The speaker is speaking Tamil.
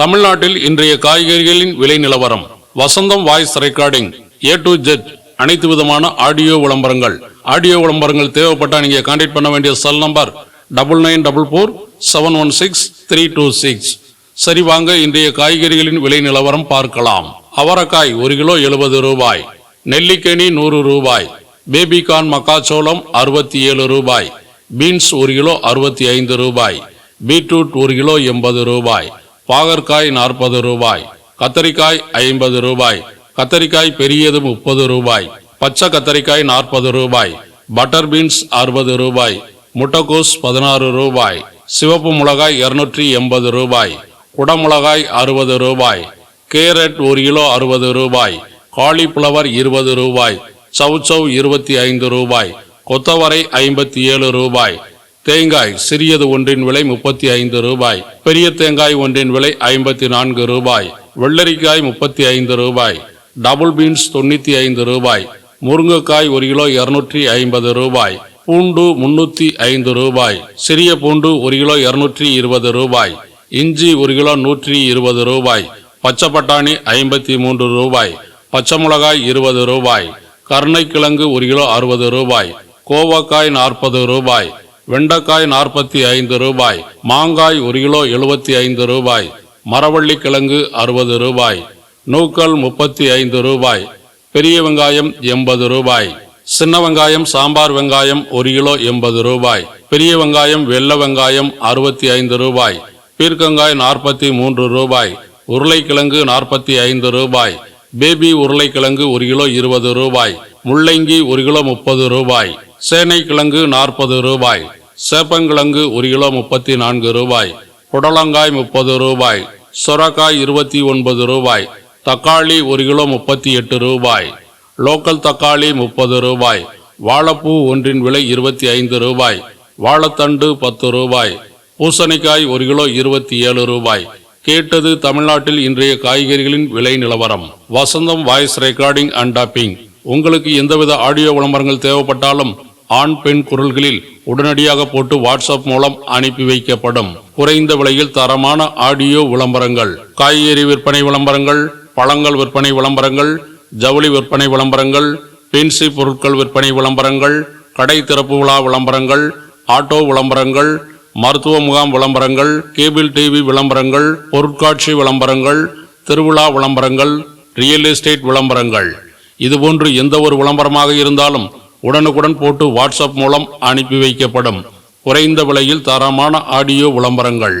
தமிழ்நாட்டில் இன்றைய காய்கறிகளின் விலை நிலவரம் Vasantham voice recording A to Z அனைத்து விதமான ஆடியோ விளம்பரங்கள். ஆடியோ விளம்பரங்கள் தேவைப்பட்டால் நீங்கள் கான்டாக்ட் பண்ண வேண்டிய cell number double nine double four seven one six three two six சரி வாங்க இன்றைய காய்கறிகளின் விலை நிலவரம் பார்க்கலாம். அவரக்காய் ஒரு கிலோ எழுபது ரூபாய். நெல்லிக்கனி நூறு ரூபாய். பேபிகார்ன் மக்காச்சோளம் அறுபத்தி ஏழு ரூபாய். பீன்ஸ் ஒரு கிலோ அறுபத்தி ஐந்து ரூபாய். பீட்ரூட் ஒரு கிலோ எண்பது ரூபாய். பாகற்காய் நாற்பது ரூபாய் கத்தரிக்காய் ஐம்பது ரூபாய் கத்தரிக்காய் பெரியது முப்பது ரூபாய் பச்சை கத்தரிக்காய் நாற்பது ரூபாய் பட்டர் பீன்ஸ் அறுபது ரூபாய் முட்டைக்கோஸ் பதினாறு ரூபாய் சிவப்பு மிளகாய் இருநூற்றி எண்பது ரூபாய் குடமிளகாய் அறுபது ரூபாய் கேரட் ஒரு கிலோ அறுபது ரூபாய் காலிஃப்ளவர் இருபது ரூபாய் சவுச்சவ் இருபத்தி ஐந்து ரூபாய் கொத்தவரை ஐம்பத்தி ஏழு ரூபாய் தேங்காய் சிறியது ஒன்றின் விலை முப்பத்தி ஐந்து ரூபாய் பெரிய தேங்காய் ஒன்றின் விலை ஐம்பத்தி நான்கு ரூபாய் வெள்ளரிக்காய் முப்பத்தி ஐந்து ரூபாய் டபுள் பீன்ஸ் தொண்ணூத்தி ஐந்து ரூபாய் முருங்கைக்காய் ஒரு கிலோ இருநூற்றி ஐம்பது ரூபாய் பூண்டு முன்னூத்தி ஐந்து ரூபாய் சிறிய பூண்டு ஒரு கிலோ இருநூற்றி இருபது ரூபாய் இஞ்சி ஒரு கிலோ நூற்றி இருபது ரூபாய் பச்சை பட்டாணி ஐம்பத்தி மூன்று ரூபாய் பச்சை மிளகாய் இருபது ரூபாய் கருணைக்கிழங்கு ஒரு கிலோ அறுபது ரூபாய் கோவக்காய் நாற்பது ரூபாய் வெண்டைக்காய் நாற்பத்தி ஐந்து ரூபாய் மாங்காய் ஒரு கிலோ எழுபத்தி ஐந்து ரூபாய் மரவள்ளி கிழங்கு அறுபது ரூபாய் நூக்கல் முப்பத்தி ஐந்து ரூபாய் பெரிய வெங்காயம் எண்பது ரூபாய் சின்ன வெங்காயம் சாம்பார் வெங்காயம் ஒரு கிலோ எண்பது ரூபாய் பெரிய வெங்காயம் வெள்ளை வெங்காயம் அறுபத்தி ஐந்து ரூபாய் பீர்க்கங்காய் நாற்பத்தி மூன்று ரூபாய் உருளைக்கிழங்கு நாற்பத்தி ஐந்து ரூபாய் பேபி உருளைக்கிழங்கு ஒரு கிலோ இருபது ரூபாய் முள்ளங்கி ஒரு கிலோ முப்பது ரூபாய் சேனை கிழங்கு நாற்பது ரூபாய் சேப்பங்கிழங்கு ஒரு கிலோ முப்பத்தி நான்கு ரூபாய் புடலங்காய் முப்பது ரூபாய் சுரக்காய் இருபத்தி ஒன்பது ரூபாய் தக்காளி ஒரு கிலோ முப்பத்தி எட்டு ரூபாய் லோக்கல் தக்காளி முப்பது ரூபாய் வாழைப்பூ ஒன்றின் விலை இருபத்தி ஐந்து ரூபாய் வாழைத்தண்டு பத்து ரூபாய் பூசணிக்காய் ஒரு கிலோ இருபத்தி ஏழு ரூபாய். கேட்டது தமிழ்நாட்டில் இன்றைய காய்கறிகளின் விலை நிலவரம். Vasantham voice recording and dubbing. உங்களுக்கு எந்தவித ஆடியோ விளம்பரங்கள் தேவைப்பட்டாலும் ஆண் பெண் குரல்களில் உடனடியாக போட்டு வாட்ஸ்அப் மூலம் அனுப்பி வைக்கப்படும். குறைந்த விலையில் தரமான ஆடியோ விளம்பரங்கள் காய்கறி விற்பனை விளம்பரங்கள் பழங்கள் விற்பனை விளம்பரங்கள் ஜவுளி விற்பனை விளம்பரங்கள் பென்சி பொருட்கள் விற்பனை விளம்பரங்கள் கடை திறப்பு விழா விளம்பரங்கள் ஆட்டோ விளம்பரங்கள் மருத்துவ முகாம் விளம்பரங்கள் கேபிள் டிவி விளம்பரங்கள் பொருட்காட்சி விளம்பரங்கள் திருவிழா விளம்பரங்கள் ரியல் எஸ்டேட் விளம்பரங்கள். இதுபோன்று எந்த ஒரு விளம்பரமாக இருந்தாலும் உடனுக்குடன் போட்டு வாட்ஸ்அப் மூலம் அனுப்பி வைக்கப்படும். குறைந்த விலையில் தரமான ஆடியோ விளம்பரங்கள்.